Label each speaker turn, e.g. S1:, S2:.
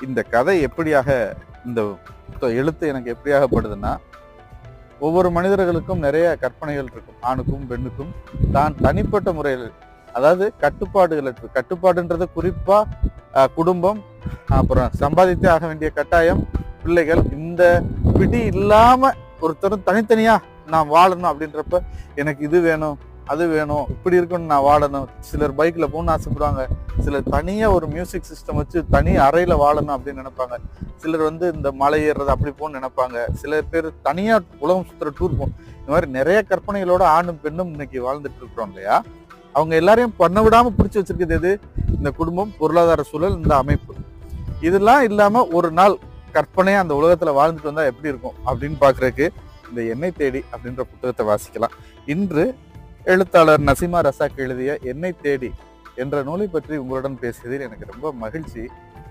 S1: இந்த கதை எப்படியாக இந்த புத்த- எழுத்து எனக்கு எப்படியாகப்படுதுன்னா ஒவ்வொரு மனிதர்களுக்கும் நிறைய கற்பனைகள் இருக்கும். ஆணுக்கும் பெண்ணுக்கும் தான் தனிப்பட்ட முறையில் அதாவது கட்டுப்பாடுகள் இருக்கு. கட்டுப்பாடுன்றது குறிப்பா குடும்பம் அப்புறம் சம்பாதித்தே ஆக வேண்டிய கட்டாயம் பிள்ளைகள் இந்த பிடி இல்லாம ஒருத்தரும் தனித்தனியா நான் வாழணும் அப்படின்றப்ப எனக்கு இது வேணும் அது வேணும். இப்படி இருக்கணும் நான் வாழணும். சிலர் பைக்ல போகணும்னு ஆசைப்படுவாங்க. சிலர் தனியா ஒரு மியூசிக் சிஸ்டம் வச்சு தனி அறையில வாழணும் அப்படின்னு நினைப்பாங்க. சிலர் வந்து இந்த மலை ஏறுறது அப்படி போகணும்னு நினைப்பாங்க. சில பேர் தனியா உலகம் சுத்துற டூர் போகும் இந்த மாதிரி நிறைய கற்பனைகளோட ஆணும் பெண்ணும் இன்னைக்கு வாழ்ந்துட்டு இருக்கிறோம் இல்லையா? அவங்க எல்லாரையும் பண்ண விடாம பிடிச்சி வச்சிருக்கிறது எது? இந்த குடும்பம் பொருளாதார சூழல் இந்த அமைப்பு. இதெல்லாம் இல்லாம ஒரு நாள் கற்பனையா அந்த உலகத்துல வாழ்ந்துட்டு வந்தா எப்படி இருக்கும்? அப்படின்னு பாக்குறதுக்கு இந்த எண்ணெய் தேடி அப்படின்ற புத்தகத்தை வாசிக்கலாம். இன்று எழுத்தாளர் நசிமா ரசாக் எழுதிய என்னை தேடி என்ற நூலை பற்றி உங்களுடன் பேசியதில் எனக்கு ரொம்ப மகிழ்ச்சி.